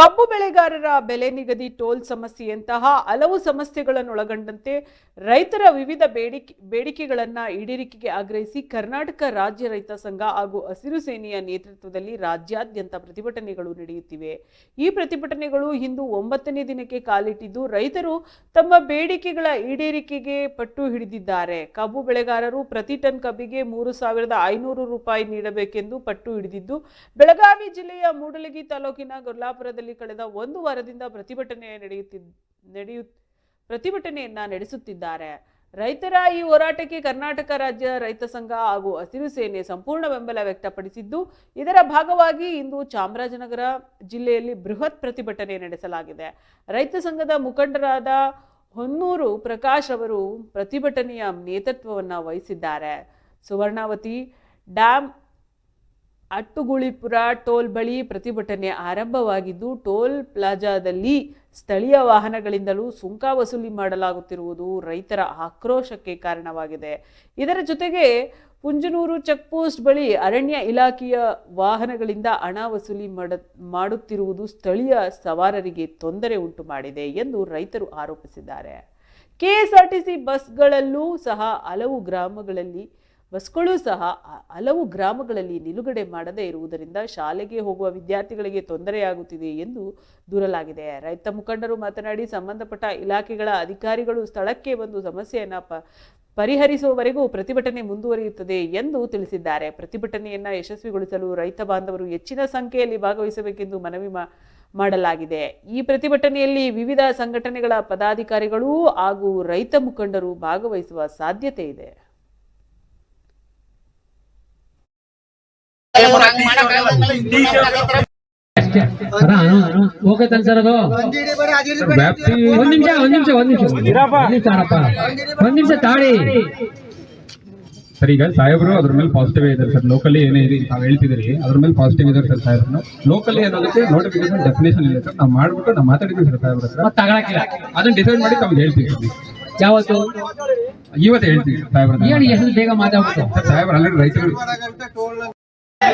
ಕಬ್ಬು ಬೆಳೆಗಾರರ ಬೆಲೆ ನಿಗದಿ ಟೋಲ್ ಸಮಸ್ಯೆಯಂತಹ ಹಲವು ಸಮಸ್ಯೆಗಳನ್ನೊಳಗೊಂಡಂತೆ ರೈತರ ವಿವಿಧ ಬೇಡಿಕೆ, ಬೇಡಿಕೆಗಳನ್ನು ಈಡೇರಿಕೆಗೆ ಆಗ್ರಹಿಸಿ ಕರ್ನಾಟಕ ರಾಜ್ಯ ರೈತ ಸಂಘ ಹಾಗೂ ಹಸಿರು ಸೇನೆಯ ನೇತೃತ್ವದಲ್ಲಿ ರಾಜ್ಯಾದ್ಯಂತ ಪ್ರತಿಭಟನೆಗಳು ನಡೆಯುತ್ತಿವೆ. ಈ ಪ್ರತಿಭಟನೆಗಳು ಇಂದು ಒಂಬತ್ತನೇ ದಿನಕ್ಕೆ ಕಾಲಿಟ್ಟಿದ್ದು ರೈತರು ತಮ್ಮ ಬೇಡಿಕೆಗಳ ಈಡೇರಿಕೆಗೆ ಪಟ್ಟು ಹಿಡಿದಿದ್ದಾರೆ. ಕಬ್ಬು ಬೆಳೆಗಾರರು ಪ್ರತಿ ಟನ್ ಕಬ್ಬಿಗೆ ಮೂರು ಸಾವಿರದ ಐನೂರು ರೂಪಾಯಿ ನೀಡಬೇಕೆಂದು ಪಟ್ಟು ಹಿಡಿದಿದ್ದು, ಬೆಳಗಾವಿ ಜಿಲ್ಲೆಯ ಮೂಡಲಗಿ ತಾಲೂಕಿನ ಗೊರ್ಲಾಪುರದಲ್ಲಿ ಕಳೆದ ಒಂದು ವಾರದಿಂದ ಪ್ರತಿಭಟನೆ ನಡೆಯುತ್ತಿದ್ದ ನಡೆಯು, ಪ್ರತಿಭಟನೆಯನ್ನ ನಡೆಸುತ್ತಿದ್ದಾರೆ. ರೈತರ ಈ ಹೋರಾಟಕ್ಕೆ ಕರ್ನಾಟಕ ರಾಜ್ಯ ರೈತ ಸಂಘ ಹಾಗೂ ಹಸಿರು ಸೇನೆ ಸಂಪೂರ್ಣ ಬೆಂಬಲ ವ್ಯಕ್ತಪಡಿಸಿದ್ದು, ಇದರ ಭಾಗವಾಗಿ ಇಂದು ಚಾಮರಾಜನಗರ ಜಿಲ್ಲೆಯಲ್ಲಿ ಬೃಹತ್ ಪ್ರತಿಭಟನೆ ನಡೆಸಲಾಗಿದೆ. ರೈತ ಸಂಘದ ಮುಖಂಡರಾದ ಹೊನ್ನೂರು ಪ್ರಕಾಶ್ ಅವರು ಪ್ರತಿಭಟನೆಯ ನೇತೃತ್ವವನ್ನು ವಹಿಸಿದ್ದಾರೆ. ಸುವರ್ಣಾವತಿ ಡ್ಯಾಮ್ ಅಟ್ಟುಗುಳಿಪುರ ಟೋಲ್ ಬಳಿ ಪ್ರತಿಭಟನೆ ಆರಂಭವಾಗಿದ್ದು, ಟೋಲ್ ಪ್ಲಾಜಾದಲ್ಲಿ ಸ್ಥಳೀಯ ವಾಹನಗಳಿಂದಲೂ ಸುಂಕ ವಸೂಲಿ ಮಾಡಲಾಗುತ್ತಿರುವುದು ರೈತರ ಆಕ್ರೋಶಕ್ಕೆ ಕಾರಣವಾಗಿದೆ. ಇದರ ಜೊತೆಗೆ ಪುಂಜನೂರು ಚೆಕ್ ಪೋಸ್ಟ್ ಬಳಿ ಅರಣ್ಯ ಇಲಾಖೆಯ ವಾಹನಗಳಿಂದ ಹಣ ವಸೂಲಿ ಮಾಡ, ಮಾಡುತ್ತಿರುವುದು ಸ್ಥಳೀಯ ಸವಾರರಿಗೆ ತೊಂದರೆ ಉಂಟು ಮಾಡಿದೆ ಎಂದು ರೈತರು ಆರೋಪಿಸಿದ್ದಾರೆ. ಕೆಎಸ್ಆರ್ಟಿಸಿ ಬಸ್ಗಳಲ್ಲೂ ಸಹ ಹಲವು ಗ್ರಾಮಗಳಲ್ಲಿ ಬಸ್ಗಳು ಸಹ ಹಲವು ಗ್ರಾಮಗಳಲ್ಲಿ ನಿಲುಗಡೆ ಮಾಡದೇ ಇರುವುದರಿಂದ ಶಾಲೆಗೆ ಹೋಗುವ ವಿದ್ಯಾರ್ಥಿಗಳಿಗೆ ತೊಂದರೆಯಾಗುತ್ತಿದೆ ಎಂದು ದೂರಲಾಗಿದೆ. ರೈತ ಮುಖಂಡರು ಮಾತನಾಡಿ, ಸಂಬಂಧಪಟ್ಟ ಇಲಾಖೆಗಳ ಅಧಿಕಾರಿಗಳು ಸ್ಥಳಕ್ಕೆ ಬಂದು ಸಮಸ್ಯೆಯನ್ನು ಪ, ಪರಿಹರಿಸುವವರೆಗೂ ಪ್ರತಿಭಟನೆ ಮುಂದುವರಿಯುತ್ತದೆ ಎಂದು ತಿಳಿಸಿದ್ದಾರೆ. ಪ್ರತಿಭಟನೆಯನ್ನು ಯಶಸ್ವಿಗೊಳಿಸಲು ರೈತ ಬಾಂಧವರು ಹೆಚ್ಚಿನ ಸಂಖ್ಯೆಯಲ್ಲಿ ಭಾಗವಹಿಸಬೇಕೆಂದು ಮನವಿ ಮಾಡಲಾಗಿದೆ. ಈ ಪ್ರತಿಭಟನೆಯಲ್ಲಿ ವಿವಿಧ ಸಂಘಟನೆಗಳ ಪದಾಧಿಕಾರಿಗಳು ಹಾಗೂ ರೈತ ಮುಖಂಡರು ಭಾಗವಹಿಸುವ ಸಾಧ್ಯತೆ ಇದೆ. ಹೋಗತ್ತಲ್ಲ ಸರ್ ಅದು ವ್ಯಾಪ್ತಿ ಒಂದ್ ನಿಮಿಷ ಒಂದ್ ನಿಮಿಷ ಒಂದ್ ನಿಮಿಷ ಒಂದ್ ನಿಮಿಷ. ಅಣ್ಣಪ್ಪ. ಒಂದ್ ನಿಮಿಷ ತಾಳಿ. ಸರ್ ಈಗ ಸಾಹೇಬರು ಅದ್ರ ಮೇಲೆ ಪಾಸಿಟಿವ್ ಇದ್ದಾರೆ ಸರ್. ಲೋಕಲಿ ಏನೇ ಇದೆ ತಾವು ಹೇಳ್ತಿದ್ರಿ ಅದ್ರ ಮೇಲೆ ಪಾಸಿಟಿವ್ ಇದ್ದಾರೆ ಸರ್ ಸಾಹೇಬ್ರು. ಲೋಕಲಿ ಅನ್ನೋದಕ್ಕೆ ನೋಟಿಫಿಕೇಶನ್ ಡೆಫಿನೇಷನ್ ಇಲ್ಲ ಸರ್. ನಾವು ಮಾಡ್ಬಿಟ್ಟು ನಾವು ಮಾತಾಡಿದ್ವಿ ಸರ್ ಸಾಹೇಬ್ರ ಹತ್ರ. ಮತ್ತ್ ತಗೊಳಕಿಲ್ಲ ಅದನ್ನ ಡಿಸೈಡ್ ಮಾಡಿ ತಮ್ಗೆ ಹೇಳ್ತೀವಿ ಸರ್. ಯಾವತ್ತು? ಇವತ್ತು ಹೇಳ್ತೀವಿ ಸರ್ ಸಾಹೇಬ್ರ. ಎಷ್ಟು ಬೇಗ ಮಾತಾಡ್ಬಿಟ್ಟು? ಸರ್ ಸಾಹೇಬ್ರು ಆಲ್ರೆಡಿ ರೈತರು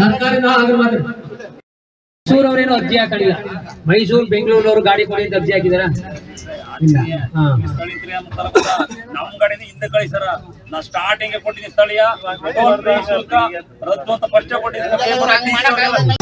ಸರ್ಕಾರದಿಂದ ಆದ್ರೆ ಮಾತ್ರ. ಮೈಸೂರು ಅವರೇನು ಅರ್ಜಿ ಹಾಕಲಿಲ್ಲ? ಮೈಸೂರು ಬೆಂಗಳೂರವರು ಗಾಡಿ ಕೊಡಿ ಅಂತ ಅರ್ಜಿ ಹಾಕಿದಾರ? ನಮ್ ಕಡೆಯಿಂದ ಹಿಂದೆ ಕಳಿಸರ ನಾ ಸ್ಟಾರ್ಟಿಂಗ್ ಕೊಟ್ಟಿದ್ದೀನಿ ಸ್ಥಳೀಯ. ರದ್ದು ಅಂತ ಫಸ್ಟ್ ಕೊಟ್ಟಿದ್ದೀನಿ.